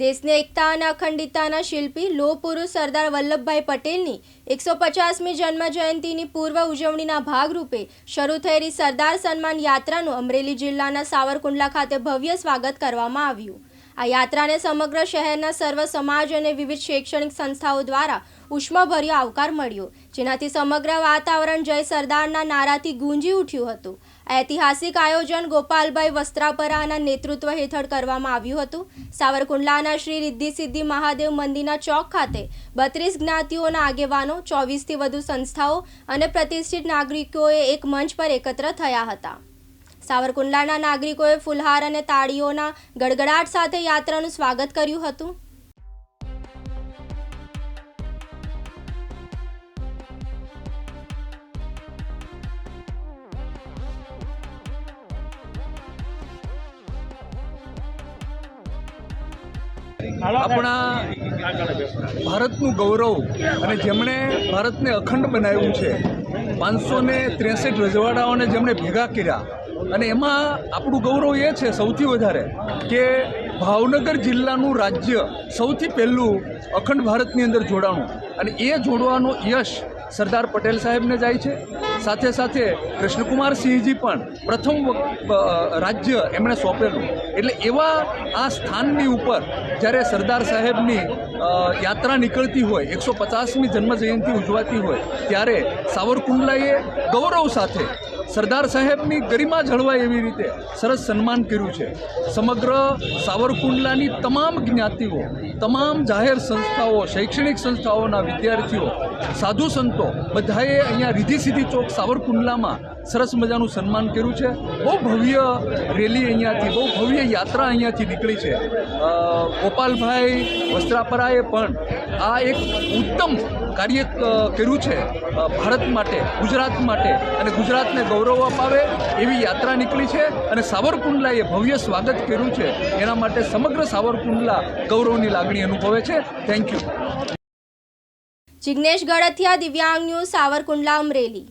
દેશની એકતા અને અખંડિતતાના શિલ્પી લોહ પુરુષ સરદાર વલ્લભભાઈ પટેલની એકસો પચાસમી જન્મ જયંતિની પૂર્વ ઉજવણીના ભાગરૂપે શરૂ થયેલી સરદાર સન્માન યાત્રાનું અમરેલી જિલ્લાના સાવરકુંડલા ખાતે ભવ્ય સ્વાગત કરવામાં આવ્યું. આ યાત્રાને સમગ્ર શહેરના સર્વ સમાજ અને વિવિધ શૈક્ષણિક સંસ્થાઓ દ્વારા ઉષ્માભર્યો આવકાર મળ્યો, જેનાથી સમગ્ર વાતાવરણ જય સરદારના નારાથી ગુંજી ઉઠ્યું હતું. ઐતિહાસિક આયોજન ગોપાલભાઈ વસ્ત્રાપરાના નેતૃત્વ હેઠળ કરવામાં આવ્યું હતું. સાવરકુંડલાના શ્રી રિદ્ધિ સિદ્ધિ મહાદેવ મંદિરના ચોક ખાતે બત્રીસ જ્ઞાતિઓના આગેવાનો, ચોવીસથી વધુ સંસ્થાઓ અને પ્રતિષ્ઠિત નાગરિકોએ એક મંચ પર એકત્ર થયા હતા. સાવરકુંડલાના નાગરિકોએ ફુલહાર અને તાળીઓના ગડગડાટ સાથે યાત્રાનું સ્વાગત કર્યું હતું. આપણા ભારતનું ગૌરવ અને જેમણે ભારતને અખંડ બનાવ્યું છે પાંચસો ને ત્રેસઠ રજવાડાઓને જેમણે ભેગા કર્યા, અને એમાં આપણું ગૌરવ એ છે સૌથી વધારે કે ભાવનગર જિલ્લાનું રાજ્ય સૌથી પહેલું અખંડ ભારતની અંદર જોડાણું. અને એ જોડવાનો યશ સરદાર પટેલ સાહેબને જાય છે. સાથે સાથે કૃષ્ણકુમાર સિંહજી પણ પ્રથમ રાજ્ય એમણે સોંપેલું. એટલે એવા આ સ્થાનની ઉપર જ્યારે સરદાર સાહેબની યાત્રા નીકળતી હોય, એકસો પચાસમી જન્મજયંતિ ઉજવાતી હોય, ત્યારે સાવરકુંડલાએ ગૌરવ સાથે સરદાર સાહેબની ગરિમા જળવાય એવી રીતે સરસ સન્માન કર્યું છે. સમગ્ર સાવરકુંડલાની તમામ જ્ઞાતિઓ, તમામ જાહેર સંસ્થાઓ, શૈક્ષણિક સંસ્થાઓના વિદ્યાર્થીઓ, સાધુ સંતો બધાએ અહીંયા રીધી સીધી ચોક સાવરકુંડલામાં સરસ મજાનું સન્માન કર્યું છે. બહુ ભવ્ય રેલી અહીંયાથી, બહુ ભવ્ય યાત્રા અહીંયાથી નીકળી છે. ગોપાલભાઈ વસ્ત્રાપરાએ પણ આ એક ઉત્તમ કાર્ય કર્યું છે ભારત માટે, ગુજરાત માટે અને ગુજરાતને ગૌરવ અપાવે એવી યાત્રા નીકળી છે અને સાવરકુંડલાએ ભવ્ય સ્વાગત કર્યું છે. એના માટે સમગ્ર સાવરકુંડલા ગૌરવની લાગણી અનુભવે છે. થેન્ક યુ જિગ્નેશ ગળથિયા દિવ્યાંગ ન્યૂઝ, સાવરકુંડલા અમરેલી.